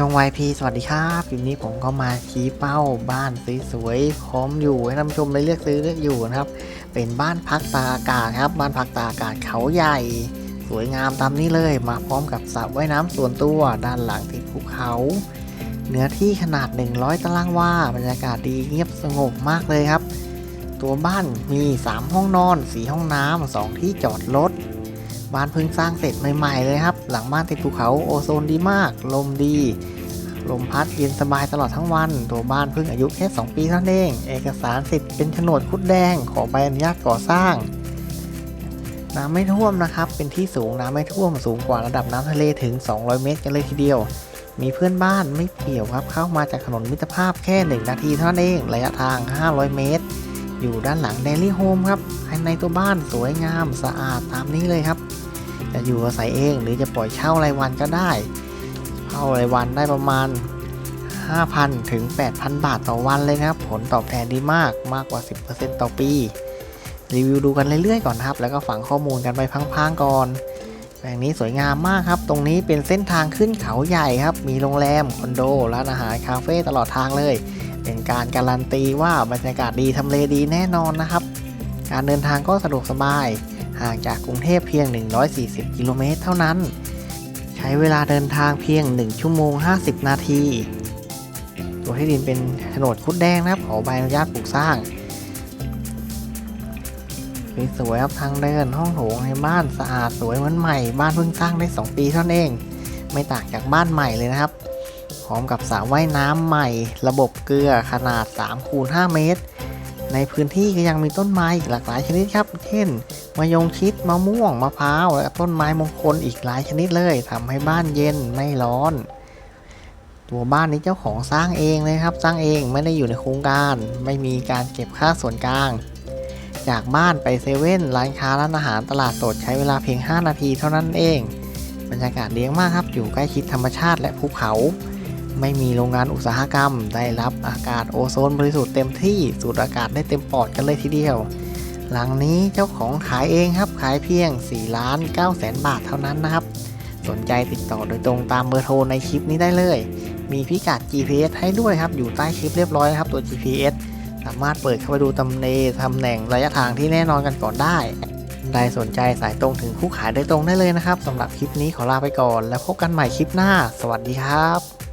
ช่อง YP สวัสดีครับคลิปนี้ผมก็มาชี้เป้าบ้านสวยๆพร้อมอยู่ให้ท่านผู้ชมได้เลือกซื้อเลือกอยู่นะครับ เป็นบ้านพักตาอากาศครับ บ้านพักตาอากาศเขาใหญ่ สวยงามตามนี้เลย มาพร้อมกับสระว่ายน้ำส่วนตัวด้านหลังติดภูเขา เนื้อที่ขนาด 100 ตารางวาบรรยากาศดีเงียบสงบมากเลยครับ ตัวบ้านมี 3 ห้องนอน 4 ห้องน้ำสองที่จอดรถ บ้านเพิ่งสร้างเสร็จใหม่ๆเลยครับ หลังบ้านติดภูเขาโอโซนดีมาก ลมดี ลมพัดเย็นสบายตลอดทั้งวัน ตัวบ้านเพิ่งอายุแค่ 2 ปีเท่านั้นเอง เอกสารสิทธิ์เป็นโฉนดคุดแดง ขอใบอนุญาตก่อสร้าง น้ำไม่ท่วมนะครับ เป็นที่สูงน้ำไม่ท่วมสูงกว่าระดับน้ำทะเลถึง 200 เมตรกันเลยทีเดียว มีเพื่อนบ้านไม่เปี่ยวครับ เข้ามาจากถนนมิตรภาพแค่ 1 นาทีเท่านั้นเอง ระยะทาง 500 เมตร อยู่ด้านหลังเดลี่โฮมครับภายในตัวบ้านสวยงามสะอาดตามนี้เลยครับ จะอยู่อาศัยเองหรือจะปล่อยเช่ารายวันก็ได้เช่ารายวันได้ประมาณ 5,000 ถึง 8,000 บาทต่อวันเลยนะครับ ผลตอบแทนดีมากมากกว่า 10%ต่อปี รีวิวดูกันเรื่อยๆก่อนครับ แล้วก็ฝังข้อมูลกันไปพังๆก่อนแปลงนี้สวยงามมากครับ ตรงนี้เป็นเส้นทางขึ้นเขาใหญ่ครับ มีโรงแรม คอนโด ร้านอาหาร คาเฟ่ตลอดทางเลย เป็นการการันตีว่าบรรยากาศดีทำเลดีแน่นอนนะครับ การเดินทางก็สะดวกสบาย ห่างจากกรุงเทพเพียง 140 กิโลเมตรเท่านั้น ใช้เวลาเดินทางเพียง 1 ชั่วโมง 50 นาที ตัวที่ดินเป็นโฉนดคุดแดงนะครับขอใบอนุญาตปลูกสร้างสวยครับทางเดินห้องโถงในบ้านสะอาดสวยเหมือนใหม่ บ้านเพิ่งสร้างได้ 2 ปีเท่านั้นเอง ไม่ต่างจากบ้านใหม่เลยนะครับพร้อมกับสระว่ายน้ำใหม่ ระบบเกลือขนาด3คูณ5เมตร ในพื้นที่ก็ยังมีต้นไม้อีกหลากหลายชนิดครับ เช่น มะยงชิดมะม่วงมะพร้าวและต้นไม้มงคลอีกหลายชนิดเลยทำให้บ้านเย็นไม่ร้อน ตัวบ้านนี้เจ้าของสร้างเองเลยครับ สร้างเองไม่ได้อยู่ในโครงการ ไม่มีการเก็บค่าส่วนกลาง จากบ้านไปเซเว่นร้านค้าร้านอาหารตลาดสดใช้เวลาเพียง 5 นาทีเท่านั้นเอง บรรยากาศเลี้ยงมากครับ อยู่ใกล้ชิดธรรมชาติและภูเขา ไม่มีโรงงานอุตสาหกรรม ได้รับอากาศโอโซนบริสุทธิ์เต็มที่สูดอากาศได้เต็มปอดกันเลยทีเดียว หลังนี้เจ้าของขายเองครับขายเพียง4ล้าน9แสนบาทเท่านั้นนะครับ สนใจติดต่อโดยตรงตามเบอร์โทรในคลิปนี้ได้เลย มีพิกัด GPS ให้ด้วยครับอยู่ใต้คลิปเรียบร้อยนะครับตัว GPS สามารถเปิดเข้าไปดูตำเลตำแหน่งระยะทางที่แน่นอนกันก่อนได้ใดสนใจสายตรงถึงผู้ขายโดยตรงได้เลยนะครับสำหรับคลิปนี้ขอลาไปก่อน แล้วพบกันใหม่คลิปหน้า สวัสดีครับ